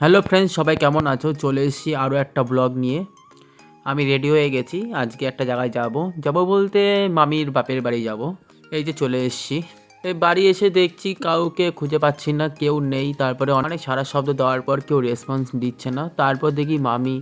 Hello friends, সবাই কেমন আছো? চলে এসেছি আরও একটা ব্লগ নিয়ে। আমি রেডি হয়ে গেছি, আজকে একটা জায়গায় যাব। যাব বলতে মামির বাপের বাড়ি যাব। এই যে চলে এসেছি। এই বাড়ি এসে দেখছি কাউকে খুঁজে পাচ্ছি না, কেউ নেই। তারপরে অনেক সারা শব্দ দেওয়ার পর কেউ রেসপন্স দিচ্ছে না। তারপর দেখি মামি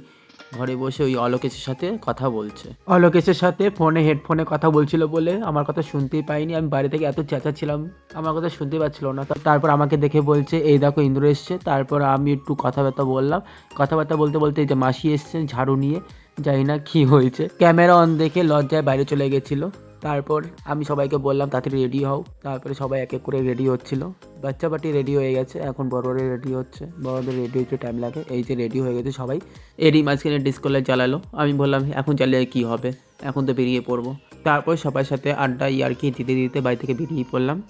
ঘরে বসে ওই অলোকেশের সাথে কথা বলছে। অলোকেশের সাথে ফোনে, হেডফোনে কথা বলছিল বলে আমার কথা শুনতেই পাইনি। আমি বাড়ি থেকে এত চেঁচাচ্ছিলাম আমার কথা শুনতে পাচ্ছিল না। তারপর আমাকে দেখে বলছে, এই দেখো, ইন্দ্র এসছে। তারপর আমি একটু কথাবার্তা বললাম। কথাবার্তা বলতে বলতে এই যে মাসি এসছে ঝাড়ু নিয়ে, জানি না কি হয়েছে। ক্যামেরা অন দেখে লজ্জায় বাইরে চলে গেছিল। তারপর আমি সবাইকে বললাম, তাড়াতাড়ি রেডি হও। তারপরে সবাই এক এক করে রেডি হচ্ছিল। বাচ্চা পাটি রেডি হয়ে গেছে, এখন বড়রা রেডি হচ্ছে। বড়দের রেডি হতে টাইম লাগে। এই যে রেডি হয়ে গেছে সবাই। এরই মাঝখানে ডিসকো লাইট জ্বালালো। আমি বললাম, এখন জ্বালিয়ে কী হবে? এখন তো বেরিয়ে পড়ব। তারপর সবার সাথে আড্ডা, ইয়ারকি, দিতে দিতে বাড়ি থেকে বেরিয়ে পড়লাম।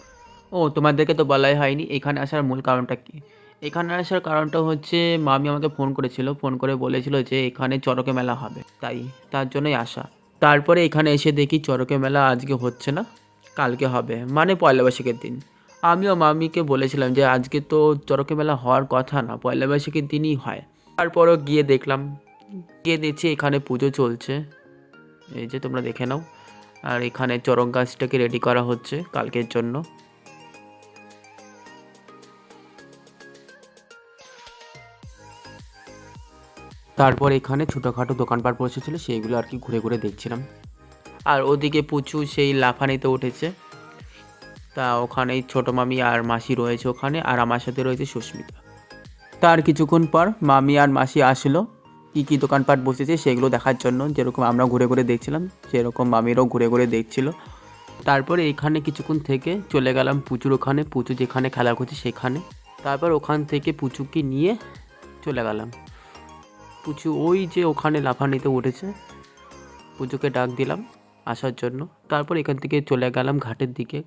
ও, তোমাদেরকে তো বলাই হয়নি, এখানে আসার মূল কারণটা কি? এখানে আসার কারণটা হচ্ছে, মামি আমাকে ফোন করেছিল। ফোন করে বলেছিল যে, এখানে চরকে মেলা হবে। তাই, তার জন্যই আসা। তারপরে এখানে এসে দেখি চরকে মেলা আজকে হচ্ছে না, কালকে হবে মানে পয়লা বৈশাখের দিন। আমিও মামিকে বলেছিলাম যে আজকে তো চরকে মেলা হওয়ার কথা না, পয়লা বৈশাখের দিনই হয়। তারপরও গিয়ে দেখলাম, গিয়ে দেখছি এখানে পুজো চলছে। এই যে তোমরা দেখে নাও, আর এখানে চরক গাছটাকে রেডি করা হচ্ছে কালকের জন্য। তারপর এখানে ছোটোখাটো দোকানপাট বসেছিল, সেইগুলো আর কি ঘুরে ঘুরে দেখছিলাম। আর ওদিকে পুচু সেই লাফানিতে উঠেছে। তা ওখানেই ছোটো মামি আর মাসি রয়েছে ওখানে, আর আমার সাথে রয়েছে সুস্মিতা। তার কিছুক্ষণ পর মামি আর মাসি আসলো, কী কী দোকানপাট বসেছে সেগুলো দেখার জন্য, যেরকম আমরা ঘুরে ঘুরে দেখছিলাম, সেরকম মামিরও ঘুরে ঘুরে দেখছিল। তারপরে এখানে কিছুক্ষণ থেকে চলে গেলাম পুচুর ওখানে, পুচু যেখানে খেলা করছে সেখানে। তারপর ওখান থেকে পুচুকে নিয়ে চলে গেলাম। পুচু ওই যে ওখানে লাফানিতে উঠেছে। পুজোকে ডাক দিলাম আসার জন্য। তারপর এখান থেকে চলে গেলাম ঘাটের দিকে।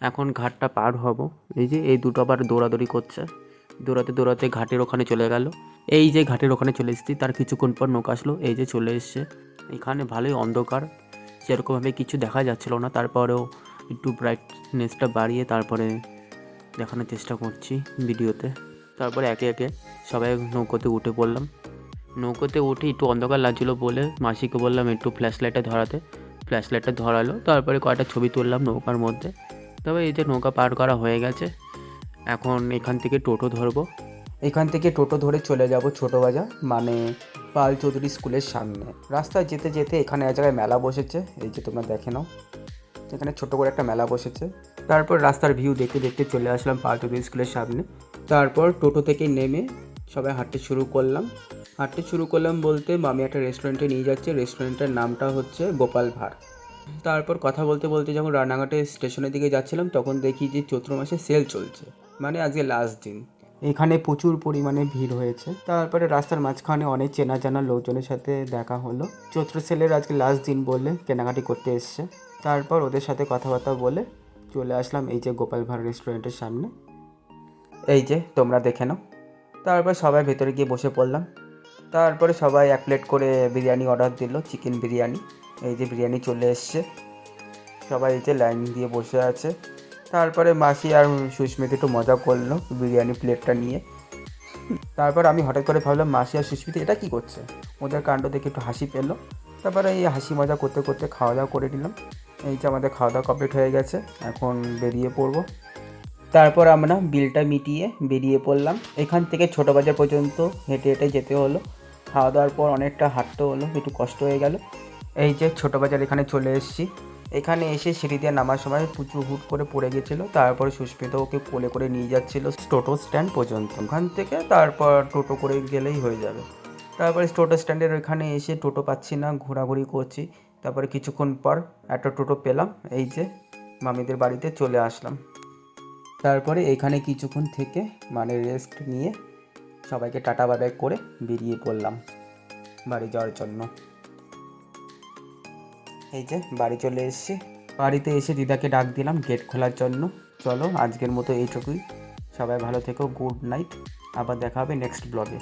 এখন ঘাটটা পার হব। এই যে এই দুটো আবার দৌড়াদৌড়ি করছে। দৌড়াতে দৌড়াতে ঘাটের ওখানে চলে গেল। এই যে ঘাটের ওখানে চলে এসেছি, তার কিছুক্ষণ পর নৌকা আসলো। এই যে চলে এসছে। এখানে ভালোই অন্ধকার। সেরকমভাবে কিছু দেখা যাচ্ছিল না। তারপরেও একটু ব্রাইটনেসটা বাড়িয়ে তারপরে দেখানোর চেষ্টা করছি ভিডিওতে। তারপরে একে একে সবাই নৌকোতে উঠে পড়লাম। নৌকোতে উঠে একটু অন্ধকার লাগছিল বলে মাসিকে বললাম একটু ফ্ল্যাশ লাইটটা ধরাতে। ফ্ল্যাশ লাইটটা ধরালো, তারপরে কয়েকটা ছবি তুললাম নৌকার মধ্যে। তবে এই যে নৌকা পার করা হয়ে গেছে, এখন এখান থেকে টোটো ধরবো। এখান থেকে টোটো ধরে চলে যাব ছোটো বাজার মানে পাল চৌধুরী স্কুলের সামনে। রাস্তায় যেতে যেতে এখানে এক জায়গায় মেলা বসেছে, এই যে তোমরা দেখে নাও। এখানে ছোটো করে একটা মেলা বসেছে। তারপর রাস্তার ভিউ দেখতে দেখতে চলে আসলাম পাল চৌধুরী স্কুলের সামনে। তারপর টোটো থেকে নেমে সবাই হাঁটতে শুরু করলাম। হাঁটতে শুরু করলাম বলতে মামি একটা রেস্টুরেন্টে নিয়ে যাচ্ছে। রেস্টুরেন্টের নামটা হচ্ছে গোপাল ভাঁড়। তারপর কথা বলতে বলতে যখন রানাঘাটে স্টেশনের দিকে যাচ্ছিলাম, তখন দেখি যে চৈত্র মাসে সেল চলছে। মানে আজকে লাস্ট দিন। এখানে প্রচুর পরিমাণে ভিড় হয়েছে। তারপরে রাস্তার মাঝখানে অনেক চেনা জানা লোকজনের সাথে দেখা হলো। চৈত্র সেলের আজকে লাস্ট দিন বলে কেনাকাটি করতে এসছে। তারপর ওদের সাথে কথাবার্তা বলে চলে আসলাম এই যে গোপাল ভাঁড় রেস্টুরেন্টের সামনে। এই যে তোমরা দেখে নাও। তারপর সবাই ভেতরে গিয়ে বসে পড়লাম। তারপরে সবাই এক প্লেট করে বিরিয়ানি অর্ডার দিল চিকেন বিরিয়ানি। এই যে বিরিয়ানি চলে এসছে। সবাই এই যে লাইন দিয়ে বসে আছে। তারপরে মাসি আর সুস্মিতা একটু মজা করল বিরিয়ানি প্লেটটা নিয়ে। তারপর আমি হঠাৎ করে ভাবলাম, মাসি আর সুস্মিতা এটা কি করছে? ওদের কাণ্ড দেখে একটু হাসি পেল। তারপরে এই হাসি মজা করতে করতে খাওয়া দাওয়া করে নিলাম। এই যে আমাদের খাওয়া দাওয়া কমপ্লিট হয়ে গেছে। এখন বেরিয়ে পড়ব। তারপর আমরা বিলটা মিটিয়ে বেরিয়ে পড়লাম। এখান থেকে ছোটো বাজার পর্যন্ত হেঁটে হেঁটে যেতে হলো। খাওয়া দাওয়ার পর অনেকটা হাঁটতে হলো, একটু কষ্ট হয়ে গেল। এই যে ছোটো বাজার এখানে চলে এসেছি। এখানে এসে সিঁড়ি দিয়ে নামার সময় পুচু হুট করে পড়ে গেছিল, তারপরে সুস্মিতা ওকে কোলে করে নিয়ে যাচ্ছিল টোটো স্ট্যান্ড পর্যন্ত। ওখান থেকে তারপর টোটো করে গেলেই হয়ে যাবে। তারপরে টোটো স্ট্যান্ডের ওইখানে এসে টোটো পাচ্ছি না, ঘোরাঘুরি করছি। তারপরে কিছুক্ষণ পর একটা টোটো পেলাম, এই যে মামিদের বাড়িতে চলে আসলাম। তারপরে এখানে কিছুক্ষণ থেকে মানে রেস্ট নিয়ে সবাইকে টাটা বাবাই করে বেরিয়ে পড়লাম বাড়ি যাওয়ার জন্য। এই যে বাড়ি চলে এসেছি। বাড়িতে এসে দিদাকে ডাক দিলাম গেট খোলার জন্য। চলো আজকের মতো এইটুকুই। সবাই ভালো থেকো গুড নাইট আবার দেখা হবে নেক্সট ব্লগে